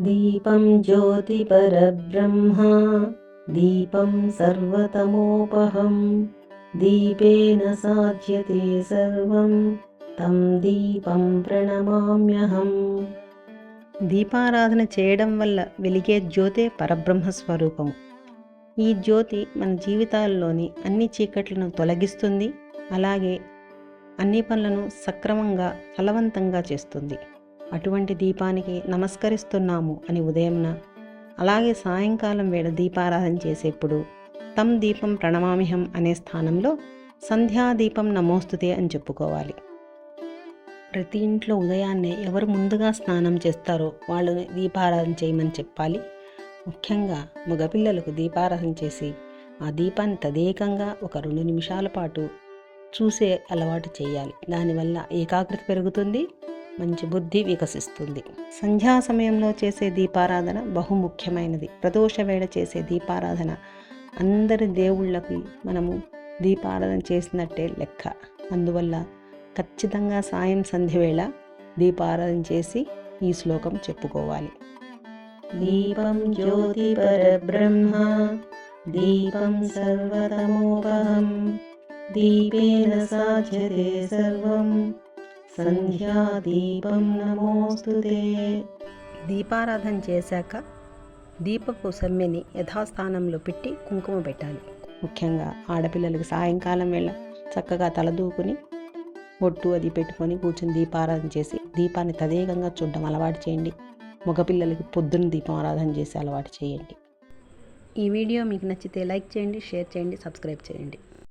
దీపం జ్యోతిపరబ్రహ్మ దీపం సర్వతమోపహం దీపేన సాధ్యతే సర్వం తం దీపం ప్రణమామ్యహం. దీపారాధన చేయడం వల్ల వెలిగే జ్యోతే పరబ్రహ్మ స్వరూపం ఈ జ్యోతి మన జీవితాల్లోని అన్ని చీకట్లను తొలగిస్తుంది అలాగే అన్ని పనులను సక్రమంగా ఫలవంతంగా చేస్తుంది. అటువంటి దీపానికి నమస్కరిస్తున్నాము అని ఉదయంన అలాగే సాయంకాలం వేళ దీపారాధన చేసేప్పుడు తం దీపం ప్రణమామిహం అనే స్థానంలో సంధ్యాదీపం నమోస్తుతే అని చెప్పుకోవాలి. ప్రతి ఇంట్లో ఉదయాన్నే ఎవరు ముందుగా స్నానం చేస్తారో వాళ్ళని దీపారాధన చేయమని చెప్పాలి. ముఖ్యంగా మగపిల్లలకు దీపారాధన చేసి ఆ దీపాన్ని తదేకంగా ఒక రెండు నిమిషాల పాటు చూసే అలవాటు చేయాలి. దానివల్ల ఏకాగ్రత పెరుగుతుంది మంచి బుద్ధి వికసిస్తుంది. సంధ్యా సమయంలో చేసే దీపారాధన బహుముఖ్యమైనది ప్రదోష వేళ చేసే దీపారాధన అందరి దేవుళ్ళకి మనము దీపారాధన చేసినట్టే లెక్క. అందువల్ల ఖచ్చితంగా సాయం సంధ్య వేళ దీపారాధన చేసి ఈ శ్లోకం చెప్పుకోవాలి. దీపం జ్యోతి పరబ్రహ్మ దీపం సర్వతమోపహం దీపేన సాధ్యతే సర్వం. సంధ్యాదీపం నమోస్తుతే దీపారాధన చేశాక దీపపు సమ్మెని యథాస్థానంలో పెట్టి కుంకుమ పెట్టాలి. ముఖ్యంగా ఆడపిల్లలకి సాయంకాలం వేళ చక్కగా తలదూకుని బొట్టు అది పెట్టుకొని కూర్చొని దీపారాధన చేసి దీపాన్ని తదేకంగా చూడడం అలవాటు చేయండి. మగపిల్లలకి పొద్దున్న దీపం ఆరాధన చేసి అలవాటు చేయండి. ఈ వీడియో మీకు నచ్చితే లైక్ చేయండి షేర్ చేయండి సబ్స్క్రైబ్ చేయండి.